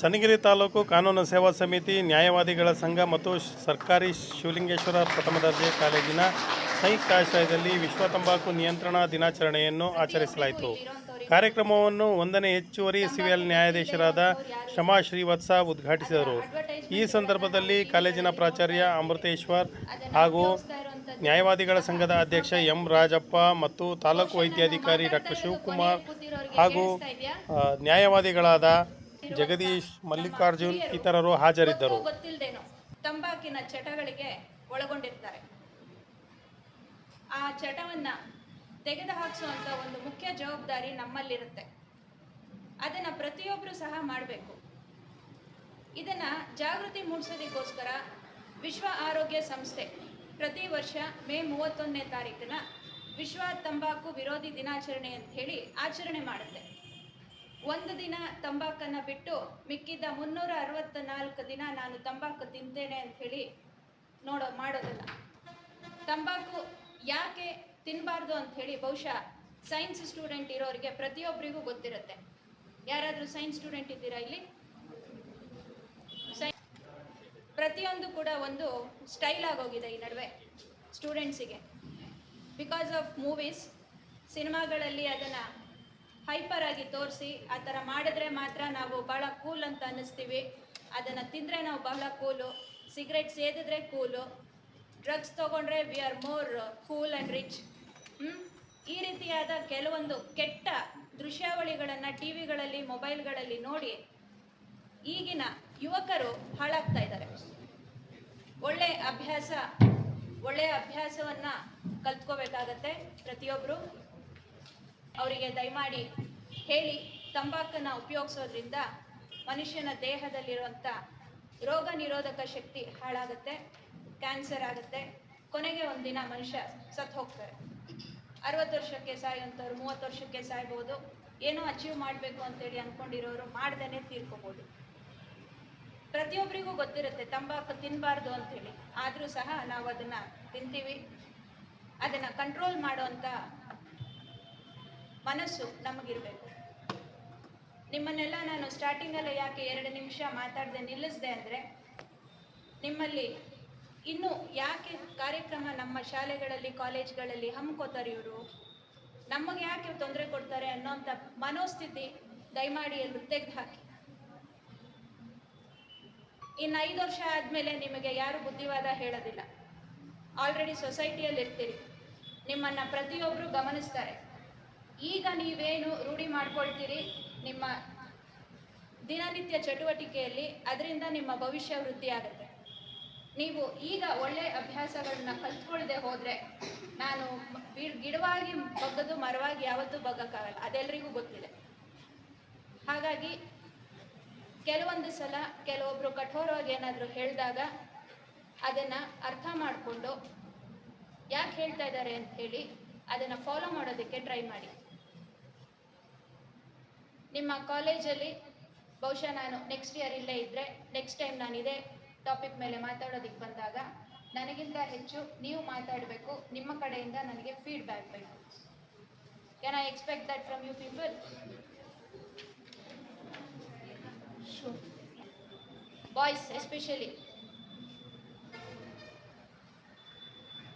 ಚನ್ನಗಿರಿ ತಾಲೂಕು ಕಾನೂನು ಸೇವಾ ಸಮಿತಿ, ನ್ಯಾಯವಾದಿಗಳ ಸಂಘ ಮತ್ತು ಸರ್ಕಾರಿ ಶಿವಲಿಂಗೇಶ್ವರ ಪ್ರಥಮ ದರ್ಜೆ ಕಾಲೇಜಿನ ಸಂಯುಕ್ತ ಆಶ್ರಯದಲ್ಲಿ ವಿಶ್ವ ತಂಬಾಕು ನಿಯಂತ್ರಣ ದಿನಾಚರಣೆಯನ್ನು ಆಚರಿಸಲಾಯಿತು. ಕಾರ್ಯಕ್ರಮವನ್ನು ಒಂದನೇ ಹೆಚ್ಚುವರಿ ಸಿವಿಲ್ ನ್ಯಾಯಾಧೀಶರಾದ ಶಮಾ ಶ್ರೀವತ್ಸ ಉದ್ಘಾಟಿಸಿದರು. ಈ ಸಂದರ್ಭದಲ್ಲಿ ಕಾಲೇಜಿನ ಪ್ರಾಚಾರ್ಯ ಅಮೃತೇಶ್ವರ್ ಹಾಗೂ ನ್ಯಾಯವಾದಿಗಳ ಸಂಘದ ಅಧ್ಯಕ್ಷ ಎಂ ರಾಜಪ್ಪ ಮತ್ತು ತಾಲೂಕು ವೈದ್ಯಾಧಿಕಾರಿ ಡಾಕ್ಟರ್ ಶಿವಕುಮಾರ್ ಹಾಗೂ ನ್ಯಾಯವಾದಿಗಳಾದ ಜಗದೀಶ್ ಮಲ್ಲಿಕಾರ್ಜುನ್ ಇತರರು ಹಾಜರಿದ್ದರು. ತಂಬಾಕಿನ ಚಟಗಳಿಗೆ ಒಳಗೊಂಡಿರ್ತಾರೆ ಆ ಚಟವನ್ನ ತೆಗೆದು ಹಾಕಿಸುವಂತ ಒಂದು ಮುಖ್ಯ ಜವಾಬ್ದಾರಿ ನಮ್ಮಲ್ಲಿರುತ್ತೆ. ಅದನ್ನ ಪ್ರತಿಯೊಬ್ಬರು ಸಹ ಮಾಡಬೇಕು. ಇದನ್ನ ಜಾಗೃತಿ ಮೂಡಿಸೋದಕ್ಕೋಸ್ಕರ ವಿಶ್ವ ಆರೋಗ್ಯ ಸಂಸ್ಥೆ ಪ್ರತಿ ವರ್ಷ ಮೇ ಮೂವತ್ತೊಂದನೇ ತಾರೀಕಿನ ವಿಶ್ವ ತಂಬಾಕು ವಿರೋಧಿ ದಿನಾಚರಣೆ ಅಂತ ಹೇಳಿ ಆಚರಣೆ ಮಾಡುತ್ತೆ. ಒಂದು ದಿನ ತಂಬಾಕನ್ನ ಬಿಟ್ಟು ಮಿಕ್ಕಿದ್ದ ಮುನ್ನೂರ ಅರವತ್ತ ನಾಲ್ಕು ದಿನ ನಾನು ತಂಬಾಕು ತಿಂತೇನೆ ಅಂತ ಹೇಳಿ ನೋಡೋ, ಮಾಡೋದಿಲ್ಲ. ತಂಬಾಕು ಯಾಕೆ ತಿನ್ನಬಾರ್ದು ಅಂತ ಹೇಳಿ ಬಹುಶಃ ಸೈನ್ಸ್ ಸ್ಟೂಡೆಂಟ್ ಇರೋರಿಗೆ ಪ್ರತಿಯೊಬ್ಬರಿಗೂ ಗೊತ್ತಿರುತ್ತೆ. ಯಾರಾದರೂ ಸೈನ್ಸ್ ಸ್ಟೂಡೆಂಟ್ ಇದ್ದೀರಾ ಇಲ್ಲಿ? ಪ್ರತಿಯೊಂದು ಕೂಡ ಒಂದು ಸ್ಟೈಲ್ ಆಗೋಗಿದೆ ಈ ನಡುವೆ ಸ್ಟೂಡೆಂಟ್ಸಿಗೆ ಬಿಕಾಸ್ ಆಫ್ ಮೂವೀಸ್ ಸಿನಿಮಾಗಳಲ್ಲಿ ಅದನ್ನು ಹೈಪರ್ ಆಗಿ ತೋರಿಸಿ, ಆ ಥರ ಮಾಡಿದ್ರೆ ಮಾತ್ರ ನಾವು ಬಹಳ ಕೂಲ್ ಅಂತ ಅನ್ನಿಸ್ತೀವಿ. ಅದನ್ನು ತಿಂದರೆ ನಾವು ಬಹಳ ಕೂಲು ಸಿಗರೆಟ್ ಸೇದಿದ್ರೆ ಕೂಲು ಡ್ರಗ್ಸ್ ತೊಗೊಂಡ್ರೆ we are more cool and rich ಈ ರೀತಿಯಾದ ಕೆಲವೊಂದು ಕೆಟ್ಟ ದೃಶ್ಯಾವಳಿಗಳನ್ನು ಟಿ ವಿಗಳಲ್ಲಿ ಮೊಬೈಲ್ಗಳಲ್ಲಿ ನೋಡಿ ಈಗಿನ ಯುವಕರು ಹಾಳಾಗ್ತಾ ಇದ್ದಾರೆ. ಒಳ್ಳೆ ಅಭ್ಯಾಸ ಒಳ್ಳೆಯ ಅಭ್ಯಾಸವನ್ನ ಕಲ್ತ್ಕೋಬೇಕಾಗತ್ತೆ ಪ್ರತಿಯೊಬ್ಬರು ಅವರಿಗೆ ದಯಮಾಡಿ ಹೇಳಿ, ತಂಬಾಕನ್ನ ಉಪಯೋಗಿಸೋದ್ರಿಂದ ಮನುಷ್ಯನ ದೇಹದಲ್ಲಿರುವಂಥ ರೋಗ ನಿರೋಧಕ ಶಕ್ತಿ ಹಾಳಾಗುತ್ತೆ, ಕ್ಯಾನ್ಸರ್ ಆಗುತ್ತೆ. ಕೊನೆಗೆ ಒಂದಿನ ಮನುಷ್ಯ ಸತ್ತು ಹೋಗ್ತಾರೆ. ಅರವತ್ತು ವರ್ಷಕ್ಕೆ ಸಾಯುವಂಥವ್ರು, ಮೂವತ್ತು ವರ್ಷಕ್ಕೆ ಸಾಯ್ಬೋದು. ಏನೋ ಅಚೀವ್ ಮಾಡಬೇಕು ಅಂತೇಳಿ ಅಂದ್ಕೊಂಡಿರೋರು ಮಾಡ್ದೇನೆ ತೀರ್ಕೋಬೋದು. ಪ್ರತಿಯೊಬ್ಬರಿಗೂ ಗೊತ್ತಿರುತ್ತೆ, ತಂಬಾಕು ತಿನ್ನಬಾರ್ದು ಅಂತೇಳಿ ಆದರೂ ಸಹ ನಾವು ಅದನ್ನು ತಿಂತೀವಿ. ಅದನ್ನು ಕಂಟ್ರೋಲ್ ಮಾಡುವಂಥ ಮನಸ್ಸು ನಮಗಿರಬೇಕು. ನಿಮ್ಮನ್ನೆಲ್ಲ ನಾನು ಸ್ಟಾರ್ಟಿಂಗಲ್ಲೇ ಯಾಕೆ ಎರಡು ನಿಮಿಷ ಮಾತಾಡದೆ ನಿಲ್ಲಿಸಿದೆ ಅಂದರೆ, ನಿಮ್ಮಲ್ಲಿ ಇನ್ನು ಯಾಕೆ ಕಾರ್ಯಕ್ರಮ ನಮ್ಮ ಶಾಲೆಗಳಲ್ಲಿ ಕಾಲೇಜ್ಗಳಲ್ಲಿ ಹಮ್ಮಿಕೋತಾರೆ ಇವರು? ನಮಗೆ ಯಾಕೆ ತೊಂದರೆ ಕೊಡ್ತಾರೆ ಅನ್ನೋಂಥ ಮನೋಸ್ಥಿತಿ ದಯಮಾಡಿ ಎಲ್ಲರೂ ತೆಗೆದು ಹಾಕಿ. ಇನ್ನು ಐದು ವರ್ಷ ಆದಮೇಲೆ ನಿಮಗೆ ಯಾರು ಬುದ್ಧಿವಾದ ಹೇಳೋದಿಲ್ಲ. ಆಲ್ರೆಡಿ ಸೊಸೈಟಿಯಲ್ಲಿ ಇರ್ತೀರಿ. ನಿಮ್ಮನ್ನು ಪ್ರತಿಯೊಬ್ಬರು ಗಮನಿಸ್ತಾರೆ. ಈಗ ನೀವೇನು ರೂಢಿ ಮಾಡ್ಕೊಳ್ತೀರಿ? ನಿಮ್ಮ ದಿನನಿತ್ಯ ಚಟುವಟಿಕೆಯಲ್ಲಿ ಅದರಿಂದ ನಿಮ್ಮ ಭವಿಷ್ಯ ವೃದ್ಧಿ ಆಗುತ್ತೆ ನೀವು ಈಗ ಒಳ್ಳೆ ಅಭ್ಯಾಸಗಳನ್ನ ಕಲ್ತ್ಕೊಳ್ಳದೆ ಹೋದರೆ ನಾನು ಗಿಡವಾಗಿ ಬಗ್ಗದು ಮರವಾಗಿ ಯಾವತ್ತೂ ಬಗ್ಗಕ್ಕಾಗಲ್ಲ. ಅದೆಲ್ಲರಿಗೂ ಗೊತ್ತಿದೆ. ಹಾಗಾಗಿ ಕೆಲವೊಂದು ಸಲ ಕೆಲವೊಬ್ಬರು ಕಠೋರವಾಗಿ ಏನಾದರೂ ಹೇಳಿದಾಗ ಅದನ್ನು ಅರ್ಥ ಮಾಡಿಕೊಂಡು ಯಾಕೆ ಹೇಳ್ತಾ ಇದ್ದಾರೆ ಅಂತ ಹೇಳಿ ಅದನ್ನು ಫಾಲೋ ಮಾಡೋದಕ್ಕೆ ಟ್ರೈ ಮಾಡಿ. ನಿಮ್ಮ ಕಾಲೇಜಲ್ಲಿ ಬಹುಶಃ ನಾನು ನೆಕ್ಸ್ಟ್ ಇಯರ್ ಇಲ್ಲೇ ಇದ್ದರೆ ನೆಕ್ಸ್ಟ್ ಟೈಮ್ ನಾನು ಇದೇ ಟಾಪಿಕ್ ಮೇಲೆ ಮಾತಾಡೋದಕ್ಕೆ ಬಂದಾಗ ನನಗಿಂತ ಹೆಚ್ಚು ನೀವು ಮಾತಾಡಬೇಕು, ನಿಮ್ಮ ಕಡೆಯಿಂದ ನನಗೆ ಫೀಡ್ಬ್ಯಾಕ್ ಬೇಕು. Can I expect that from you people boys especially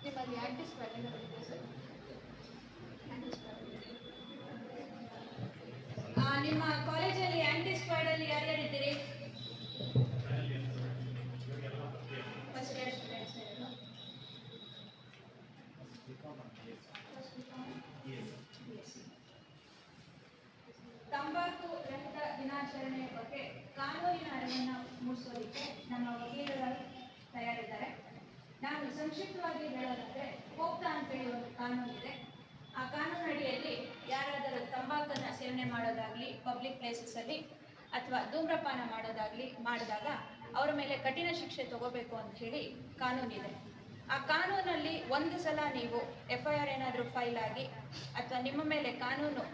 ನಿಮ್ಮಲ್ಲಿ ಆಂಟಿ ಸ್ಕ್ವಾಡ್ ಏನಾದ್ರು ಸರ್ ನಿಮ್ಮ ಕಾಲೇಜಲ್ಲಿ ದಿನಾಚರಣೆಯ ಬಗ್ಗೆ ಕಾನೂನಿನ ಅರಿವನ್ನು ಮೂಡಿಸೋದಕ್ಕೆ ನಮ್ಮ ವಕೀಲರು ತಯಾರಿದ್ದಾರೆ. ನಾನು ಸಂಕ್ಷಿಪ್ತವಾಗಿ ಹೇಳೋದಾದ್ರೆ, ಹೋಗ್ತಾ ಅಂತೇಳಿ ಒಂದು ಕಾನೂನಿದೆ ಆ ಕಾನೂನು ಅಡಿಯಲ್ಲಿ ಯಾರಾದರೂ ತಂಬಾಕನ್ನು ಸೇವನೆ ಮಾಡೋದಾಗ್ಲಿ ಪಬ್ಲಿಕ್ ಪ್ಲೇಸಸ್ಸಲ್ಲಿ ಅಥವಾ ಧೂಮ್ರಪಾನ ಮಾಡೋದಾಗ್ಲಿ ಮಾಡಿದಾಗ ಅವರ ಮೇಲೆ ಕಠಿಣ ಶಿಕ್ಷೆ ತಗೋಬೇಕು ಅಂತ ಹೇಳಿ ಕಾನೂನಿದೆ ಆ ಕಾನೂನಲ್ಲಿ ಒಂದು ಸಲ ನೀವು ಎಫ್ ಐ ಆರ್ ಏನಾದರೂ ಫೈಲ್ ಆಗಿ ಅಥವಾ ನಿಮ್ಮ ಮೇಲೆ ಕಾನೂನು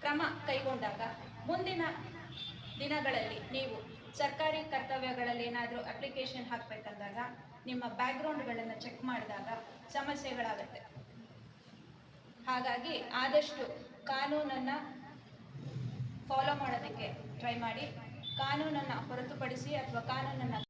ಕ್ರಮ ಕೈಗೊಂಡಾಗ ಮುಂದಿನ ದಿನಗಳಲ್ಲಿ ನೀವು ಸರ್ಕಾರಿ ಕರ್ತವ್ಯಗಳಲ್ಲಿ ಏನಾದರೂ ಅಪ್ಲಿಕೇಶನ್ ಹಾಕಬೇಕಂದಾಗ, ನಿಮ್ಮ ಬ್ಯಾಕ್ಗ್ರೌಂಡ್ಗಳನ್ನು ಚೆಕ್ ಮಾಡಿದಾಗ ಸಮಸ್ಯೆಗಳಾಗುತ್ತೆ. ಹಾಗಾಗಿ ಆದಷ್ಟು ಕಾನೂನನ್ನು ಫಾಲೋ ಮಾಡೋದಕ್ಕೆ ಟ್ರೈ ಮಾಡಿ, ಕಾನೂನನ್ನು ಹೊರತುಪಡಿಸಿ ಅಥವಾ ಕಾನೂನನ್ನು